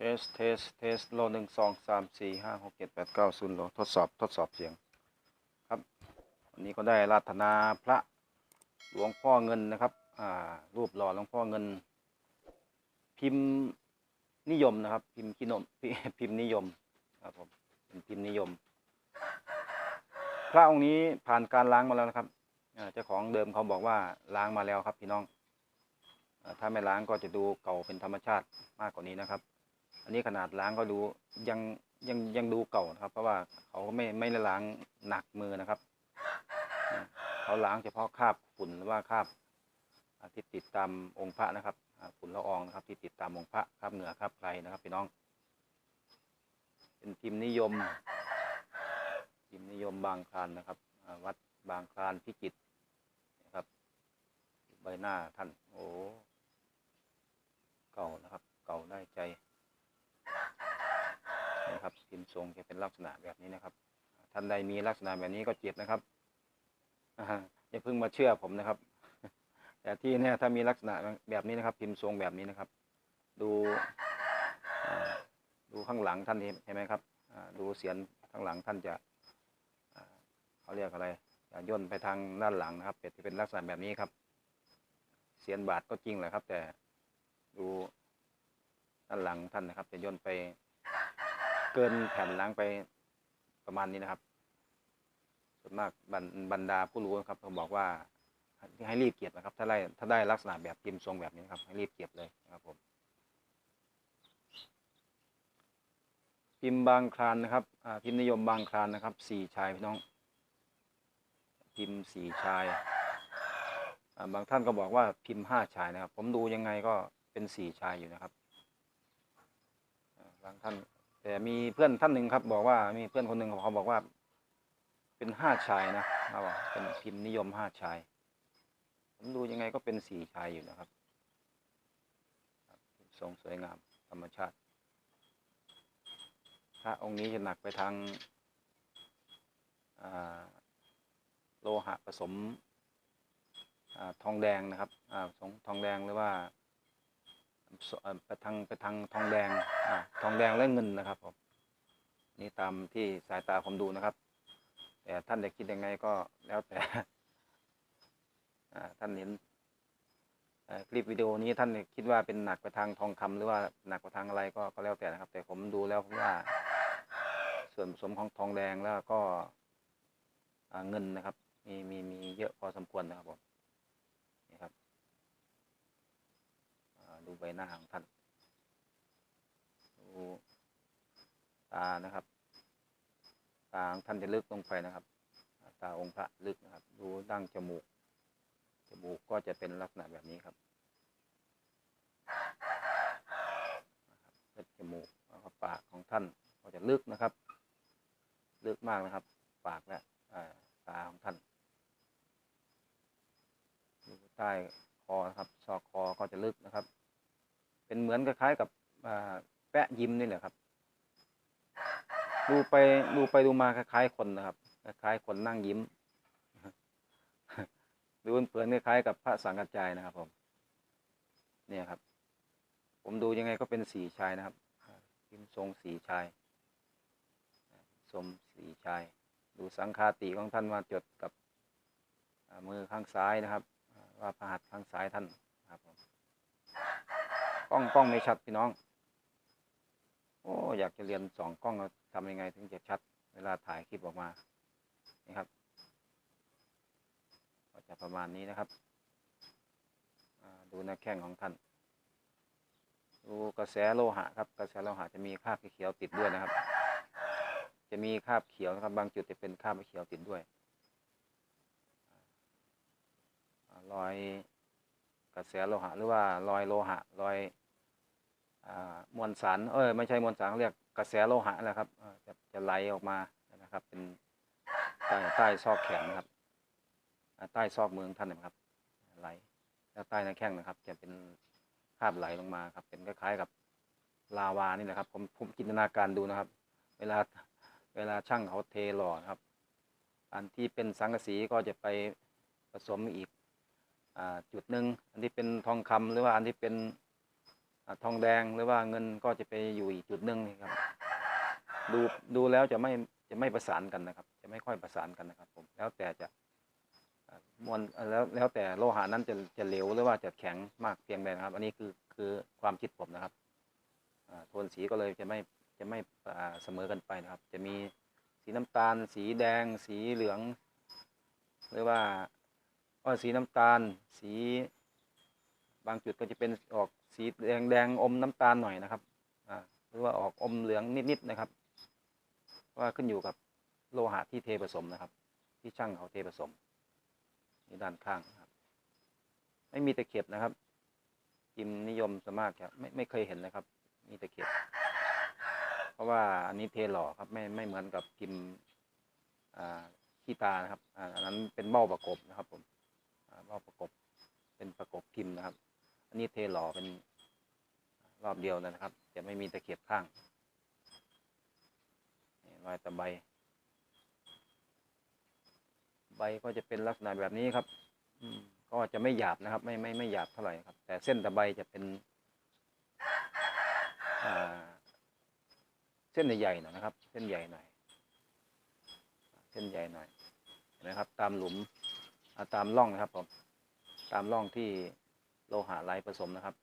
ทส เทส เทส โลหนึ่งสองสามสี่ห้าหกเจ็ดแปดเก้าศูนย์โลทดสอบ ทดสอบเสียง ครับ วันนี้ก็ได้ราธนาพระหลวงพ่อเงินนะครับ อ่า รูปหล่อหลวงพ่อเงิน พิมพ์นิยมนะครับ พิมพ์กินมพิมพ์นิยม ครับผมเป็นพิมพ์นิยม พระองค์นี้ผ่านการล้างมาแล้วนะครับเจ้าของเดิมเขาบอกว่าล้างมาแล้วครับพี่น้อง ถ้าไม่ล้างก็จะดูเก่าเป็นธรรมชาติมากกว่านี้นะครับ นนี้ขนาดล้างก็ดูยังยังยังดูเก่านะครับ เพราะว่าเขาไม่ไม่ได้ล้างหนักมือนะครับ เขาล้างเฉพาะคราบฝุ่นหรือว่าคราบที่ติดตามองค์พระนะครับฝุ่นละอองนะครับ ที่ติดตามองค์พระคราบเหนือคราบไกลนะครับพี่น้อง เป็นพิมพ์นิยมพิมพ์นิยมบางคลานนะครับวัดบางคลานพิจิตรนะครับ ใบหน้าท่านโอ้เก่านะครับ เก่าได้ใจ นะครับพิมพ์ทรงจะเป็นลักษณะแบบนี้นะครับ ท่านใดมีลักษณะแบบนี้ก็เจ็บนะครับอย่าเพิ่งมาเชื่อผมนะครับ แต่ที่เนี่ยถ้ามีลักษณะแบบนี้นะครับ พิมพ์ทรงแบบนี้นะครับ ดูดูข้างหลังท่านเห็นไหมครับดูเสียนข้างหลังท่านจะเขาเรียกอะไรจะย่นไปทางด้านหลังนะครับเป็นเป็นลักษณะแบบนี้ครับ เสียนบาทก็จริงแหละครับ แต่ดูด้านหลังท่านนะครับ จะย่นไป เกินแผ่นหลังไปประมาณนี้นะครับส่วนมากบรรบรรดาผู้รู้นะครับเขาบอกว่าให้รีบเก็บนะครับ ถ้าได้ถ้าได้ลักษณะแบบพิมพ์ทรงแบบนี้นะครับ ให้รีบเก็บเลยนะครับผมพิมพ์บางคลานนะครับพิมพ์นิยมบางคลานนะครับสี่ชายพี่น้อง พิมพ์สี่ชายบางท่านก็บอกว่าพิมพ์ห้าชายนะครับ ผมดูยังไงก็เป็นสี่ชายอยู่นะครับบางท่าน แต่มีเพื่อนท่านหนึ่งครับ บอกว่ามีเพื่อนคนหนึ่งเขาบอกว่า เป็นห้าชายนะครับเป็นพิมพ์นิยมห้าชาย ผมดูยังไงก็เป็นสี่ชายอยู่นะครับทรงสวยงามธรรมชาติพระองค์นี้จะหนักไปทางโลหะผสมอทองแดงนะครับอ่าผสมทองแดงหรือว่า ไปทางไปทางทองแดงอาทองแดงและเงินนะครับผมนี่ตามที่สายตาผมดูนะครับ แต่ท่านจะคิดยังไงก็แล้วแต่ท่านเห็นคลิปวิดีโอนี้ท่านคิดว่าเป็นหนักไปทางทองคำหรือว่าหนักไปทางอะไรก็ก็แล้วแต่นะครับ แต่ผมดูแล้วผมว่าส่วนผสมของทองแดงแล้วก็เงินนะครับ มีมีมีเยอะพอสมควรนะครับผมนี่ครับ ดูใบหน้าของท่าน ดูตานะครับ ตาของท่านจะลึกลงไปนะครับ ตาองค์พระลึกนะครับ ดูดั้งจมูก จมูกก็จะเป็นลักษณะแบบนี้ครับเล็บจมูกแล้วก็ปากของท่านก็จะลึกนะครับ ลึกมากนะครับ ปากและตาของท่านดูใต้คอนะครับ ซอกคอก็จะลึกนะครับ เป็นเหมือนคล้ายๆกับแปะยิ้มนี่แหละครับ ดูไปดูไปดูมาคล้ายๆคนนะครับคล้ายๆคนนั่งยิ้มดูเผินคล้ายๆกับพระสังกัจจายนะครับ ผม เนี่ยครับ ผมดูยังไงก็เป็นสีชายนะครับพิมพ์ทรงสีชายทรงสีชาย ดูสังคาติของท่านว่าจดกับมือข้างซ้ายนะครับ ว่าพระหัตถ์ข้างซ้ายท่านครับผม กล้องกล้องไม่ชัดพี่น้อง โอ้อยากจะเรียนสองกล้องทำยังไงถึงจะชัด เวลาถ่ายคลิปออกมานี่ครับ ก็จะประมาณนี้นะครับดูหน้าแข้งของท่านดูกระแสโลหะครับ กระแสโลหะจะมีคราบเขียวติดด้วยนะครับ จะมีคราบเขียวนะครับ บางจุดจะเป็นคราบเขียวติดด้วยรอยกระแสโลหะหรือว่ารอยโลหะรอย มวลสารเออไม่ใช่มวลสารเรียกกระแสโลหะแหละครับจะจะไหลออกมานะครับ เป็นใต้ใต้ซอกแขนนะครับใต้ซอกมืองท่านนะครับ ไหลแล้วใต้หน้าแข้งนะครับ จะเป็นคาบไหลลงมาครับ เป็นคล้ายๆกับลาวานี่แหละครับ ผมผมจินตนาการดูนะครับ เวลาเวลาช่างเขาเทหล่อครับ อันที่เป็นสังกะสีก็จะไปผสมอีกอจุดหนึ่งอันที่เป็นทองคำหรือว่าอันที่เป็น ทองแดงหรือว่าเงินก็จะไปอยู่อีกจุดหนึ่งครับดูดูแล้วจะไม่จะไม่ประสานกันนะครับ จะไม่ค่อยประสานกันนะครับ ผมแล้วแต่จะมวลแล้วแล้วแต่โลหะนั้นจะจะเหลวหรือว่าจะแข็งมากเพียงใดนะครับ อันนี้คือคือความคิดผมนะครับโทนสีก็เลยจะไม่จะไม่เสมอกันไปนะครับ จะมีสีน้ำตาล สีแดง สีเหลือง หรือว่าก็สีน้ำตาล สีบางจุดก็จะเป็นออก สีแดงแดงอมน้ำตาลหน่อยนะครับอ่าหรือว่าออกอมเหลืองนิดๆนะครับ ว่าขึ้นอยู่กับโลหะที่เทผสมนะครับ ที่ช่างเขาเทผสมนี่ด้านข้างครับ ไม่มีตะเข็บนะครับพิมนิยมสมากครับไม่ไม่เคยเห็นนะครับ มีตะเข็บเพราะว่าอันนี้เทหล่อครับไม่ไม่เหมือนกับพิมอ่าขี้ตานะครับอ่าอันนั้นเป็นเบ้าประกบนะครับผมอ่าเบ้าประกบเป็นประกบพิมพ์นะครับ อันนี้เทหล่อเป็นรอบเดียวนะครับ จะไม่มีตะเข็บข้างนี่รอยตะไบใบก็จะเป็นลักษณะแบบนี้ครับอืก็จะไม่หยาบนะครับ ไม่ไม่ไม่หยาบเท่าไหร่ครับ แต่เส้นตะไบจะเป็นเส้นใหญ่ๆหน่อยนะครับ เส้นใหญ่หน่อยเส้นใหญ่หน่อยเห็นไหมครับ ตามหลุมตามร่องนะครับผมตามร่องที่ โลหะไหลผสมนะครับ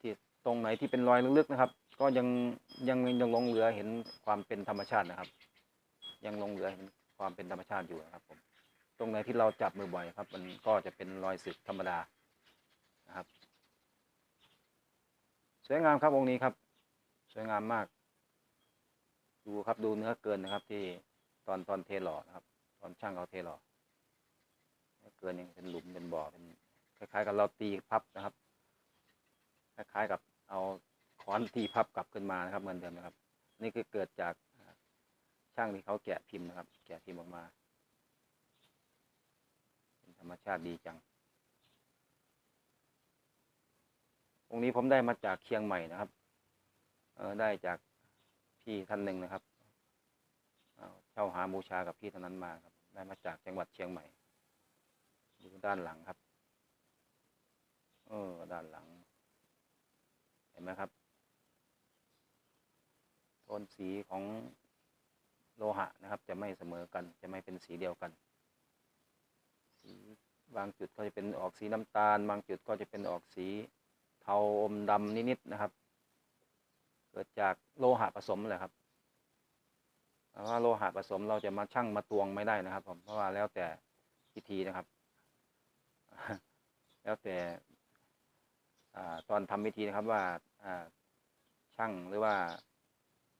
ที่ตรงไหนที่เป็นรอยลึกๆนะครับ ก็ยังยังยังหลงเหลือเห็นความเป็นธรรมชาตินะครับ ยังหลงเหลือเห็นความเป็นธรรมชาติอยู่นะครับผมตรงไหนที่เราจับมือบ่อยครับ มันก็จะเป็นรอยสึกธรรมดานะครับ สวยงามครับองค์นี้ครับ สวยงามมาก ดูครับดูเนื้อเกินนะครับ ที่ตอนตอนเทหล่อนะครับ ตอนช่างเขาเทหล่อเนื้อเกินยังเป็นหลุมเป็นบ่อเป็น คล้ายๆ กับเราตีพับนะครับ คล้ายๆกับเอาค้อนตีพับกลับขึ้นมานะครับเหมือนเดิมนะครับ นี่คือเกิดจากช่างที่เขาแกะพิมพ์นะครับ แกะพิมพ์ออกมาเป็นธรรมชาติดีจังองค์นี้ผมได้มาจากเชียงใหม่นะครับเออได้จากพี่ท่านหนึ่งนะครับเอาเช่าหาบูชากับพี่ท่านนั้นมาครับ ได้มาจากจังหวัดเชียงใหม่ดูด้านหลังครับ เออ ด้านหลัง เห็นไหมครับ โทนสีของโลหะนะครับ จะไม่เสมอกัน จะไม่เป็นสีเดียวกัน สีบางจุดก็จะเป็นออกสีน้ำตาล บางจุดก็จะเป็นออกสีเทาอมดำนิดๆนะครับ เกิดจากโลหะผสมแหละครับเพราะว่าโลหะผสมเราจะมาชั่งมาตวงไม่ได้นะครับ ผมเพราะว่าแล้วแต่พิธีนะครับ แล้วแต่ ตอนทำพิธีนะครับว่าช่างหรือว่า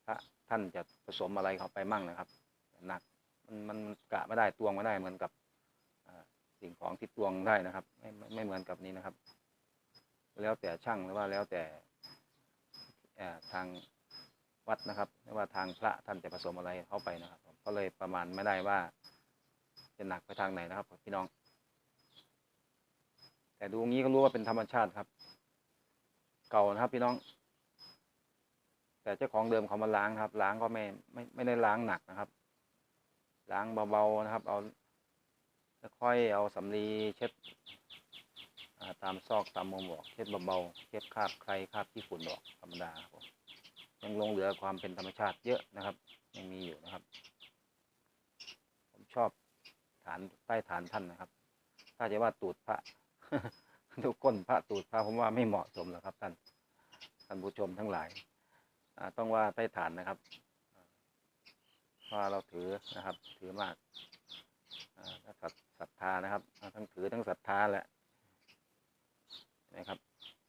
พระท่านจะผสมอะไรเข้าไปมั่งนะครับหนักมันมันกะไม่ได้ตวงไม่ได้เหมือนกับอสิ่งของที่ตวงได้นะครับ ไม่ไม่เหมือนกับนี้นะครับ แล้วแต่ช่างหรือว่าแล้วแต่อทางวัดนะครับหรือว่าทางพระท่านจะผสมอะไรเข้าไปนะครับก็เลยประมาณไม่ได้ว่าจะหนักไปทางไหนนะครับพี่น้อง แต่ดูงี้ก็รู้ว่าเป็นธรรมชาติครับ เก่านะครับ พี่น้อง แต่เจ้าของเดิมเขามาล้างครับ ล้างก็ไม่ไม่ไม่ได้ล้างหนักนะครับ ล้างเบาๆนะครับ เอาค่อยเอาสำลีเช็ดาตามซอกตามมุมออกเช็ดเบาๆเช็ดคราบใครคราบที่ฝุ่นออกธรรมดาครับยังลงเหลือความเป็นธรรมชาติเยอะนะครับ ยังมีอยู่นะครับ ผมชอบฐานใต้ฐานท่านนะครับ ถ้าจะว่าตูดพระ ดูก้นพระตูดพระผมว่าไม่เหมาะสมหรอกครับ ท่านท่านผู้ชมทั้งหลายต้องว่าใต้ฐานนะครับเพราะว่าเราถือนะครับ ถือมากศรัทศรัทธานะครับอ่าทั้งถือทั้งศรัทธาแหละนะครับ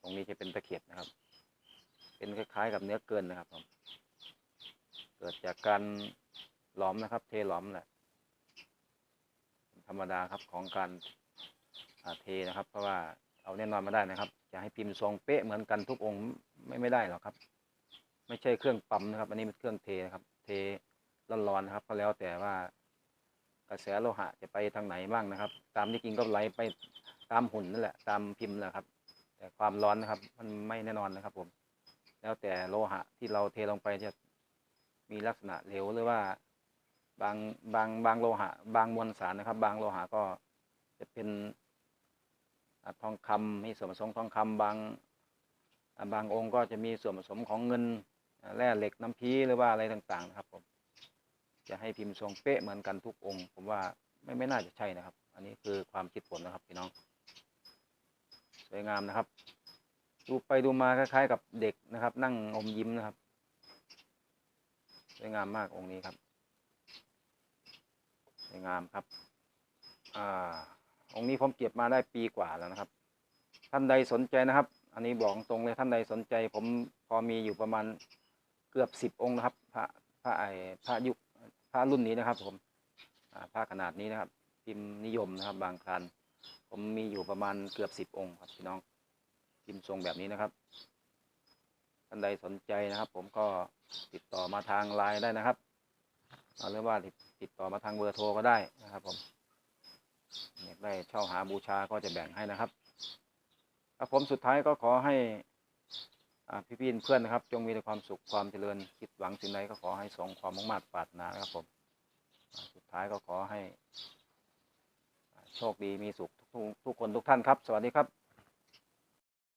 ตรงนี้จะเป็นตะเข็บนะครับ เป็นคล้ายๆกับเนื้อเกินนะครับผมเกิดจากการหลอมนะครับ เทหลอมแหละ ธรรมดาครับของการเทนะครับ เพราะว่า เอาแน่นอนมาได้นะครับจะให้พิมพ์ทรงเป๊ะเหมือนกันทุกองค์ไม่ไม่ได้หรอกครับ ไม่ใช่เครื่องปั๊มนะครับ อันนี้เป็นเครื่องเทนะครับ เทร้อนๆนะครับ ก็แล้วแต่ว่ากระแสโลหะจะไปทางไหนบ้างนะครับ ตามที่จริงก็ไหลไปตามหุ่นนั่นแหละ ตามพิมพ์แหละครับ แต่ความร้อนนะครับ มันไม่แน่นอนนะครับ ผม แล้วแต่โลหะที่เราเทลงไปจะมีลักษณะเหลวหรือว่าบางบางบางโลหะ บางมวลสารนะครับ บางโลหะก็จะเป็น ทองคำมีส่วนผสมทองคำบางบางองค์ก็จะมีส่วนผสมของเงินแร่เหล็กน้ำพีหรือว่าอะไรต่างๆนะครับผมจะให้พิมพ์ทรงเป๊ะเหมือนกันทุกองค์ ผมว่าไม่ไม่น่าจะใช่นะครับ อันนี้คือความคิดผมนะครับพี่น้อง สวยงามนะครับ ดูไปดูมาคล้ายๆ กับเด็กนะครับ นั่งอมยิ้มนะครับ สวยงามมากองค์นี้ครับ สวยงามครับ อ่า องค์นี้ผมเก็บมาได้ปีกว่าแล้วนะครับ ท่านใดสนใจนะครับ อันนี้บอกตรงเลยท่านใดสนใจ ผมพอมีอยู่ประมาณเกือบสิบองค์นะครับ พระพระไอพระยุคพระรุ่นนี้นะครับ ผมพระขนาดนี้นะครับ พิมพ์นิยมนะครับ บางครานผมมีอยู่ประมาณเกือบสิบองค์ครับพี่น้องพิมพ์ทรงแบบนี้นะครับท่านใดสนใจนะครับ ผมก็ติดต่อมาทางไลน์ได้นะครับหรือว่าติดต่อมาทางเบอร์โทรก็ได้นะครับผม ได้เช่าหาบูชาก็จะแบ่งให้นะครับครับผมสุดท้ายก็ขอให้อ่พี่เพื่อนนะครับ จงมีแต่ความสุขความเจริญคิดหวังสิ่งใดก็ขอให้สงความมุ่งมั่นปรารถนานะครับผมสุดท้ายก็ขอให้ โชคดีมีสุขทุกทุกคนทุกท่านครับ สวัสดีครับ